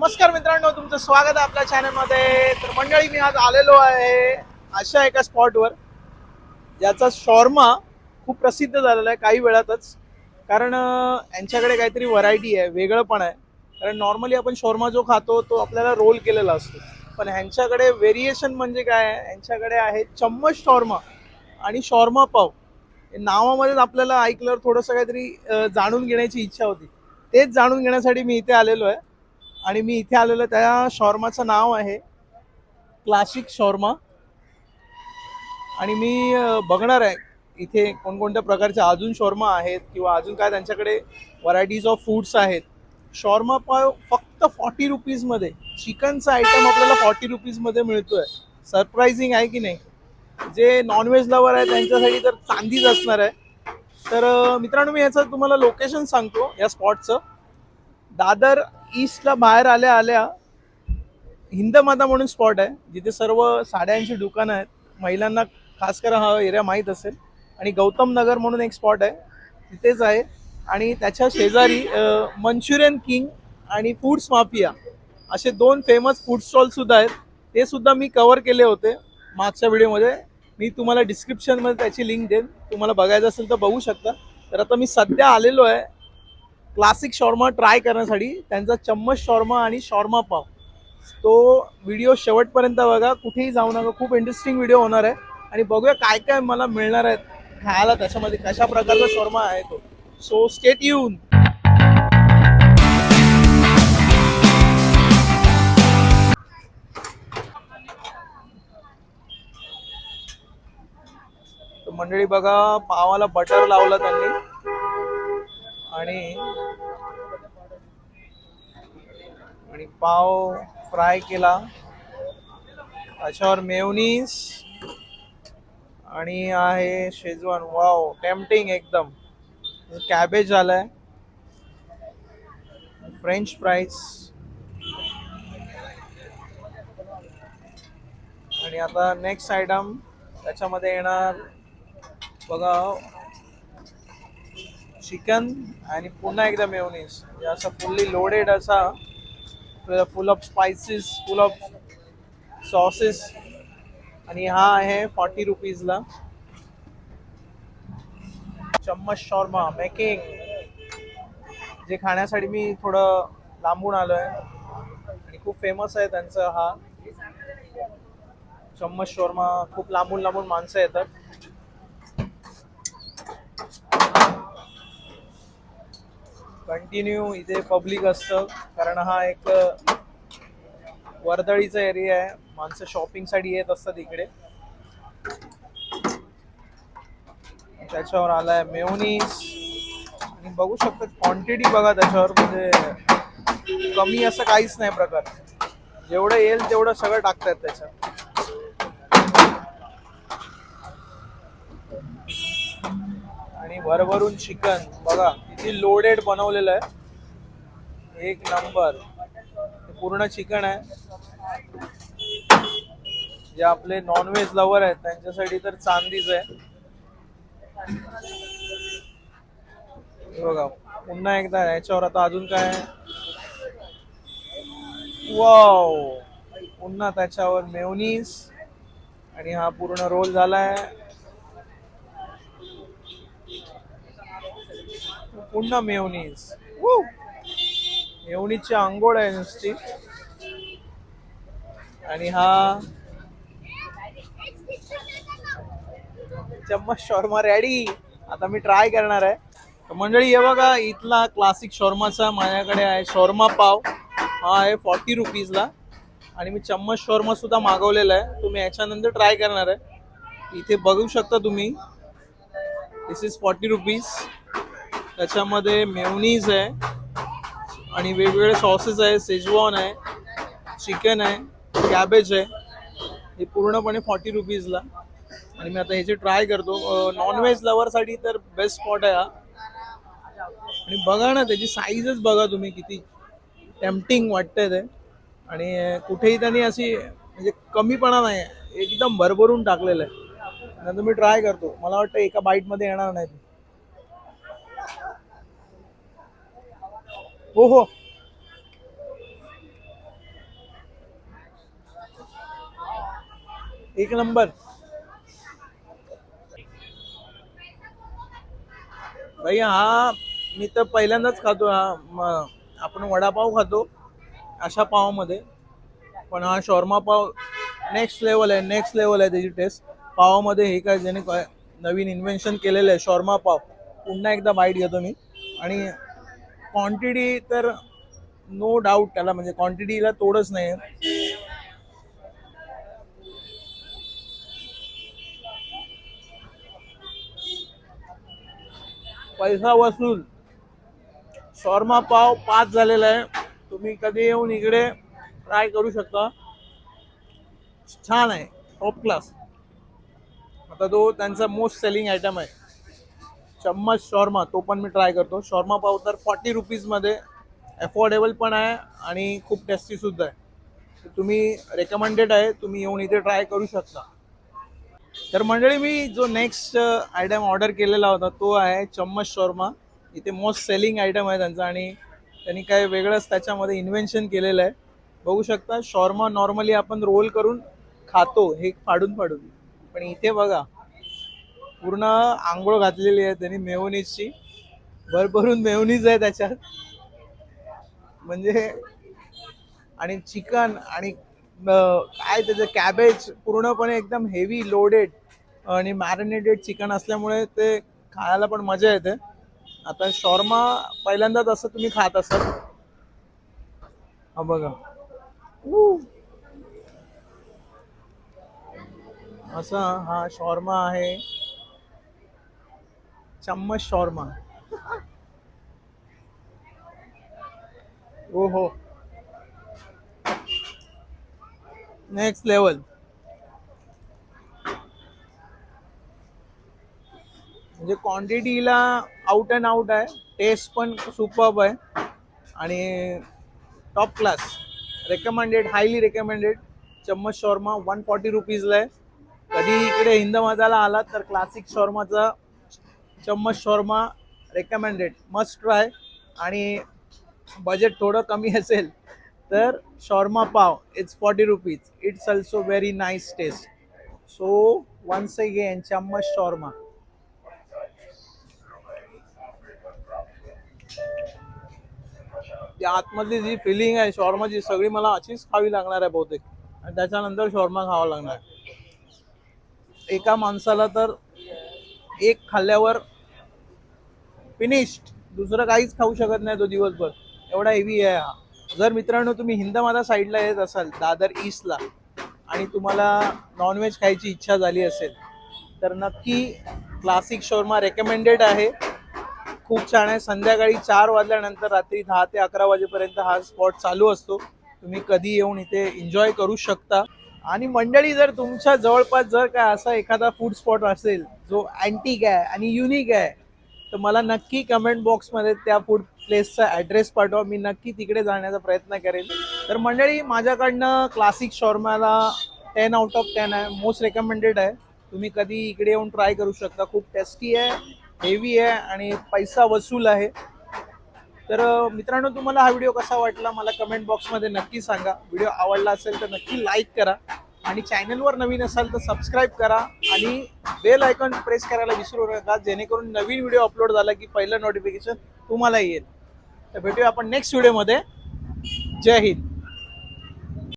नमस्कार मित्रांनो तुमचं स्वागत आहे आपल्या चॅनलमध्ये तर मंडळी मी आज आलेलो आहे अशा एका स्पॉटवर ज्याचा शॉर्मा खूप प्रसिद्ध झालेला आहे काही वेळातच. कारण यांच्याकडे काहीतरी व्हरायटी आहे वेगळं पण आहे. कारण नॉर्मली आपण शॉर्मा जो खातो तो आपल्याला रोल केलेला असतो. पण ह्यांच्याकडे व्हेरिएशन म्हणजे काय? ह्यांच्याकडे यांच्याकडे आहे चम्मच शॉर्मा आणि शॉर्मा पाव. नावामध्येच आपल्याला ऐकल्यावर थोडंसं काहीतरी जाणून घेण्याची इच्छा होती. तेच जाणून घेण्यासाठी मी इथे आलेलो आहे. आणि मी इथे आलेलं त्या शॉर्माचं नाव आहे. Classic shawarma. आणि मी बघणार आहे इथे कोणकोणत्या प्रकारचे अजून शॉर्मा आहेत किंवा अजून काय त्यांच्याकडे व्हरायटीज ऑफ फूड्स आहेत. शॉर्मा पाव फक्त फॉर्टी रुपीजमध्ये चिकनचा आयटम आपल्याला फॉर्टी रुपीजमध्ये मिळतोय. सरप्राइझिंग आहे की नाही? जे नॉनव्हेज लवर आहे त्यांच्यासाठी तर चांदीच असणार आहे. तर मित्रांनो मी याचं तुम्हाला लोकेशन सांगतो या स्पॉटचं दादर ईस्टला बाहेर आल्या आल्या हिंदमाता म्हणून स्पॉट आहे जिथे सर्व साड्यांची दुकानं आहेत. महिलांना खास कर हा एरिया माहीत असेल. आणि गौतम नगर म्हणून एक स्पॉट आहे तिथेच आहे. आणि त्याच्या शेजारी मंचुरियन किंग आणि फूड्स माफिया असे दोन फेमस फूड स्टॉलसुद्धा आहेत. ते सुद्धा मी कवर केले होते मागच्या व्हिडिओमध्ये. मी तुम्हाला डिस्क्रिप्शनमध्ये त्याची लिंक देईन. तुम्हाला बघायचं असेल तर बघू शकता. तर आता मी सध्या आलेलो आहे क्लासिक शॉर्मा ट्राय करण्यासाठी त्यांचा चम्मच शॉर्मा आणि शॉर्मा पाव. तो व्हिडिओ शेवटपर्यंत बघा. कुठेही जाऊ नका. खूप इंटरेस्टिंग व्हिडिओ होणार आहे. आणि बघूया काय काय मला मिळणार आहे खायला त्याच्यामध्ये कशा प्रकारचा शॉर्मा आहे तो. सो स्टेट येऊन मंडळी बघा पावाला बटर लावलं त्यांनी. आणि आणि पाव फ्राय केला. त्याच्यावर मेवनीस आणि आहे शेजवान. वाव टेम्पटिंग एकदम. कॅबेज आलाय फ्रेंच फ्राईज. आणि आता नेक्स्ट आयटम त्याच्यामध्ये येणार बघा चिकन आणि पुन्हा एकदा मेवनीस म्हणजे असं फुल्ली लोडेड असा full of spices full of sauces आणि हा आहे फॉर्टी रुपीजला चम्मच शॉर्मा मेकिंग जे खाण्यासाठी मी थोडं लांबून आलो आहे आणि खूप फेमस आहे त्यांचं हा. चम्मच शॉर्मा खूप लांबून लांबून माणसं येतात. कंटिन्यू इथे पब्लिक असतं. कारण हा एक वर्दळीचा एरिया आहे. माणसं शॉपिंगसाठी येत असतात इकडे. त्याच्यावर आलाय मेवनीस आणि बघू शकता क्वांटिटी बघा त्याच्यावर. म्हणजे कमी असं काहीच नाही प्रकार. जेवढं येईल तेवढं सगळं टाकतात त्याच्यात. आणि भरभरून चिकन बघा. ती लोडेड बनवलेलं आहे. एक नंबर पूर्ण चिकन आहे. जे आपले नॉनव्हेज लवर आहेत त्यांच्यासाठी तर चांदीच आहे. बघा पुन्हा एकदा याच्यावर आता अजून काय वाव पुन्हा त्याच्यावर मेवनीस आणि हा पूर्ण रोल झालाय. पुन्हा मेवनीज मेवनीजची आंघोळ आहे नुसती. आणि हा चम्मच शॉर्मा रेडी आता मी ट्राय करणार आहे. तर मंडळी हे बघा इथला क्लासिक शॉर्माचा माझ्याकडे आहे शॉर्मा पाव. हा आहे फॉर्टी रुपीजला आणि मी चम्मच शॉर्मा सुद्धा मागवलेला आहे. तुम्ही याच्यानंतर ट्राय करणार आहे. इथे बघू शकता तुम्ही. दिस इज फॉर्टी रुपीज त्याच्यामध्ये मेवनीज आहे आणि वेगवेगळे सॉसेस आहे सेजवॉन आहे चिकन आहे कॅबेज आहे. हे पूर्णपणे फॉर्टी रुपीजला आणि मी आता ह्याची ट्राय करतो नॉनव्हेज लवरसाठी तर बेस्ट स्पॉट आहे हा. आणि बघा ना त्याची साईजच बघा तुम्ही किती टेम्पटिंग वाटतंय ते. आणि कुठेही त्यांनी अशी म्हणजे कमीपणा नाही आहे. एकदम भरभरून टाकलेलं आहे. नंतर मी ट्राय करतो. मला वाटतं एका बाईटमध्ये येणार नाही. हो हो. एक नंबर. भाई हा मी तर पहिल्यांदाच खातो हा आपण वडापाव खातो अशा पावामध्ये. पण हा शॉर्मा पाव नेक्स्ट लेवल आहे नेक्स्ट लेवल आहे त्याची टेस्ट पावामध्ये हे काय ज्याने नवीन इन्व्हेन्शन केलेलं आहे शॉर्मा पाव. पुन्हा एकदा बाईट घेतो मी. आणि क्वांटिटी तर नो डाऊट त्याला म्हणजे क्वांटिटीला तोडच नाही पैसा वसूल. शॉर्मा पाव पाच झालेला आहे. तुम्ही कधी येऊन इकडे ट्राय करू शकता. छान आहे. टॉप क्लास आता तो त्यांचा मोस्ट सेलिंग आयटम आहे. चम्मच शॉर्मा तो पण मी ट्राय करतो. शॉर्मा पाव तर फॉर्टी रुपीजमध्ये अफोर्डेबल पण आहे आणि खूप टेस्टीसुद्धा आहे. तर तुम्ही रेकमेंडेड आहे तुम्ही येऊन इथे ट्राय करू शकता. तर मंडळी मी जो नेक्स्ट आयटम ऑर्डर केलेला होता तो आहे चम्मच शॉर्मा. इथे मोस्ट सेलिंग आयटम आहे त्यांचा आणि त्यांनी काय वेगळंच त्याच्यामध्ये इन्व्हेन्शन केलेलं आहे. बघू शकता शॉर्मा नॉर्मली आपण रोल करून खातो हे फाडून फाडून. पण इथे बघा पूर्ण आंघोळ घातलेली आहे त्यांनी मेवनीजची भरभरून मेवनीज आहे त्याच्यात. म्हणजे आणि चिकन आणि काय त्याचं कॅबेज पूर्णपणे एकदम हेवी लोडेड आणि मॅरिनेटेड चिकन असल्यामुळे ते खायला पण मजा येते. आता शॉर्मा पहिल्यांदाच असं तुम्ही खात असाल. हा बघा. ऊ. असा हा शॉर्मा आहे. चम्मच शॉर्मा. हो हो नेक्स्ट लेवल म्हणजे क्वांटिटीला आउट अँड आउट आहे. टेस्ट पण सुपर्ब आहे. आणि top class recommended highly recommended Chammach shawarma one forty रुपीजला आहे. कधी इकडे हिंद मजाला आलात तर classic शॉर्माचा Chammach shawarma recommended must try आणि बजेट थोडं कमी असेल तर शॉर्मा पाव. It's forty rupees it's also very nice taste so once again Chammach shawarma. त्या आतमधली जी फिलिंग आहे शॉर्माची सगळी मला अशीच खावी लागणार आहे बहुतेक. आणि त्याच्यानंतर शॉर्मा खावा लागणार. एका माणसाला तर एक खाल्ल्यावर फिनिश्ड दुसरं काहीच खाऊ शकत नाही तो दिवसभर. एवढा हेवी आहे हा. जर मित्रांनो तुम्ही हिंदमाता साईडला येत असाल दादर ईस्टला आणि तुम्हाला नॉनव्हेज खायची इच्छा झाली असेल तर नक्की क्लासिक शोरमा रेकमेंडेड आहे. खूप छान आहे. संध्याकाळी चार वाजल्यानंतर रात्री दहा ते अकरा वाजेपर्यंत हा स्पॉट चालू असतो. तुम्ही कधी येऊन इथे एन्जॉय करू शकता. आणि मंडळी जर तुमच्या जवळपास जर काय असा एखादा फूड स्पॉट असेल जो अँटिक आहे आणि युनिक आहे तर मला नक्की कमेंट बॉक्समध्ये त्या फूड प्लेसचा ॲड्रेस पाठवा. मी नक्की तिकडे जाण्याचा प्रयत्न करेन. तर मंडळी माझ्याकडनं क्लासिक शॉर्माला टेन आउट ऑफ टेन आहे मोस्ट रेकमेंडेड आहे. तुम्ही कधी इकडे येऊन ट्राय करू शकता. खूप टेस्टी आहे हेवी आहे आणि पैसा वसूल आहे. तर मित्रांनो तुम्हाला हा व्हिडिओ कसा वाटला? मला कमेंट बॉक्समध्ये नक्की सांगा. व्हिडिओ आवडला असेल तर नक्की लाईक करा. आणि चॅनलवर नवीन असाल तर सबस्क्राईब करा आणि बेल आयकॉन प्रेस करायला विसरू नका जेणेकरून नवीन व्हिडिओ अपलोड झाला की पहिलं नोटिफिकेशन तुम्हाला येईल. तर भेटूया आपण नेक्स्ट व्हिडिओमध्ये जय हिंद.